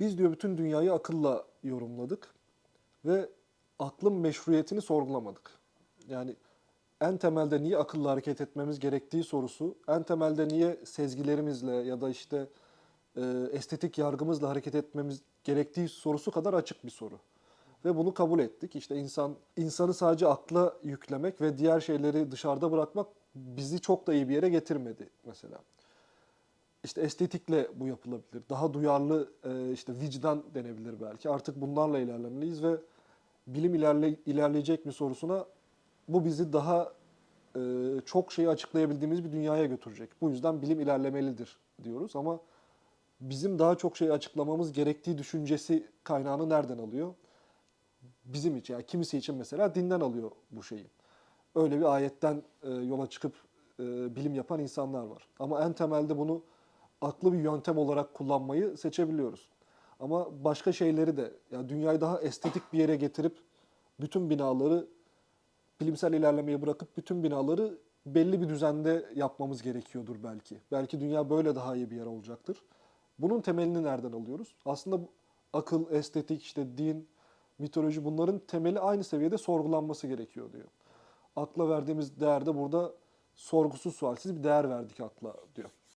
Biz diyor bütün dünyayı akılla yorumladık ve aklın meşruiyetini sorgulamadık. Yani en temelde niye akılla hareket etmemiz gerektiği sorusu, en temelde niye sezgilerimizle ya da işte e, estetik yargımızla hareket etmemiz gerektiği sorusu kadar açık bir soru. Ve bunu kabul ettik. İşte insan insanı sadece akla yüklemek ve diğer şeyleri dışarıda bırakmak bizi çok da iyi bir yere getirmedi mesela. İşte estetikle bu yapılabilir. Daha duyarlı e, işte vicdan denebilir belki. Artık bunlarla ilerlemeliyiz ve bilim ilerle, ilerleyecek mi sorusuna bu bizi daha e, çok şeyi açıklayabildiğimiz bir dünyaya götürecek. Bu yüzden bilim ilerlemelidir diyoruz ama bizim daha çok şeyi açıklamamız gerektiği düşüncesi kaynağını nereden alıyor? Bizim için yani kimisi için mesela dinden alıyor bu şeyi. Öyle bir ayetten e, yola çıkıp bilim yapan insanlar var. Ama en temelde bunu aklı bir yöntem olarak kullanmayı seçebiliyoruz. Ama başka şeyleri de yani dünyayı daha estetik bir yere getirip bütün binaları bilimsel ilerlemeyi bırakıp bütün binaları belli bir düzende yapmamız gerekiyordur belki. Belki dünya böyle daha iyi bir yer olacaktır. Bunun temelini nereden alıyoruz? Aslında akıl, estetik, işte din, mitoloji bunların temeli aynı seviyede sorgulanması gerekiyor diyor. Akla verdiğimiz değer de burada sorgusuz sualsiz bir değer verdik akla diyor.